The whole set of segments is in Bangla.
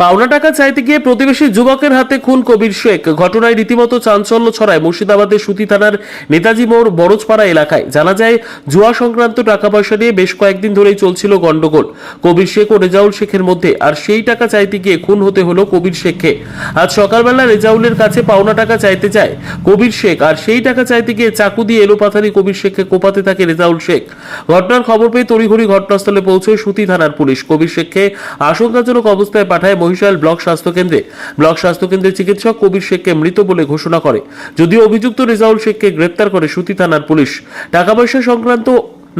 পাওনা টাকা চাইতে গিয়ে প্রতিবেশী যুবকের হাতে খুন কবির শেখ। ঘটনায় রীতিমতো চাঞ্চল্য ছড়ায় মুর্শিদাবাদের সুতি থানার নেতাজি মোড় বরজপাড়া এলাকায়। জানা যায়, জুয়া সংক্রান্ত টাকা পয়সা নিয়ে বেশ কয়েকদিন ধরেই চলছিল গন্ডগোল কবির শেখ ও রেজাউল শেখের মধ্যে আর সেই টাকা চাইতে গিয়ে খুন হতে হলো কবির শেখকে। আজ সকালবেলা রেজাউলের কাছে পাওনা টাকা চাইতে যায় কবির শেখ আর সেই টাকা চাইতে গিয়ে চাকু দিয়ে এলোপাথারি কবির শেখকে কোপাতে থাকে রেজাউল শেখ। ঘটনার খবর পেয়ে তড়িঘড়ি ঘটনাস্থলে পৌঁছয় সুতি থানার পুলিশ। কবির শেখকে আশঙ্কাজনক অবস্থায় পাঠায় মহিশাল ব্লক স্বাস্থ্য কেন্দ্রে। ব্লক স্বাস্থ্য কেন্দ্রের চিকিৎসক কবির শেখকে মৃত বলে ঘোষণা করে। যদিও অভিযুক্ত রেজাউল শেখকে গ্রেপ্তার করে সুতি থানার পুলিশ। টাকা পয়সা সংক্রান্ত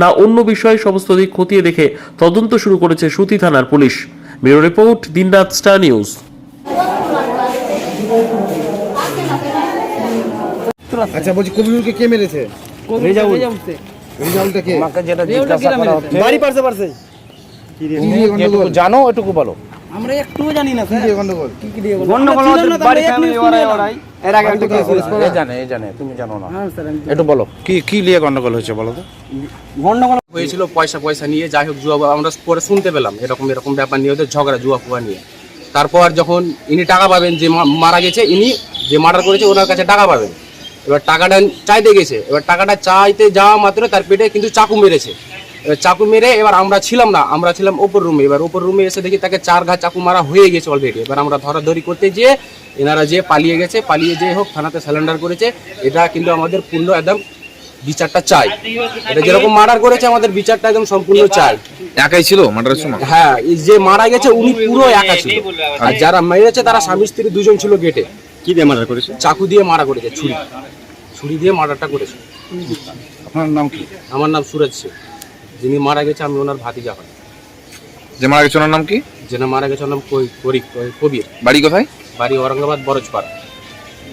না অন্য বিষয়ে সমস্ত দিক খতিয়ে দেখে তদন্ত শুরু করেছে সুতি থানার police. Bureau report Dinraat star news. আচ্ছা বলছি কবিরুলকে কে মেরেছে? রেজাউল। রেজাউলটা কে? আমাকে যেটা জিজ্ঞাসা করা হচ্ছে। বাড়ি পারছে পারছে। জানো এটুকু বলো। আমরা একটুও জানি না কি নিয়ে গন্ডগোল? কি দিয়ে বলব? গন্ডগোল বাড়ি ফ্যামিলি ওরাই ওরাই এর আগে একটা কেস হয়েছিল। এ জানে এ জানে তুমি জানো না। হ্যাঁ, স্যার, একটু বলো কি কি নিয়ে গন্ডগোল হয়েছে বলো তো? গন্ডগোল হয়েছিল পয়সা পয়সা নিয়ে যাই হোক জুয়া আমরা পরে শুনতে পেলাম এরকম এরকম ব্যাপার নিয়ে ওদের ঝগড়া জুয়া ফুয়া নিয়ে। তারপর যখন ইনি টাকা পাবেন যে মা- মারা গেছে ইনি যে মার্ডার করেছে ওনার কাছে টাকা পাবেন। এবার টাকাটা চাইতে গেছে এবার টাকাটা চাইতে যাওয়া মাত্র তার পেটে কিন্তু চাকু মেরেছে। এবার চাকু মেরে এবার আমরা ছিলাম না আমরা ছিলাম ওপর রুমে এবার ওপর রুমে এসে দেখি তাকে চার ঘা চাকু মারা হয়ে গেছে অলরেডি এবার আমরা ধরাধরি করতে যেয়ে এনারা যে পালিয়ে গেছে পালিয়ে যেয়ে হোক থানাতে স্যালেন্ডার করেছে। এটা কিন্তু আমাদের পূর্ণ একদম বিচারটা চাই। এটা যেরকম মার্ডার করেছে আমাদের বিচারটা একদম সম্পূর্ণ চাই। একাই ছিল মার্ডারের সময়? হ্যাঁ যে মারা গেছে উনি পুরো একা ছিল। আর যারা মেরেছে তারা স্বামী স্ত্রী দুজন ছিল গেটে কি দিয়ে মার্ডার করেছে? চাকু দিয়ে মারা করেছে ছুরি। ছুরি দিয়ে মার্ডারটা করেছে। আপনার নাম কি? আমার নাম সুরজ শেখ যিনি মারা গেছে আমি ওনার ভাতিজা হয় যে মারা গেছে ওনার নাম কি? যিনি মারা গেছে ওনার নাম কই- করি- কবির। বাড়ি কোথায়? বাড়ি ঔরঙ্গাবাদ বরজপাড়া।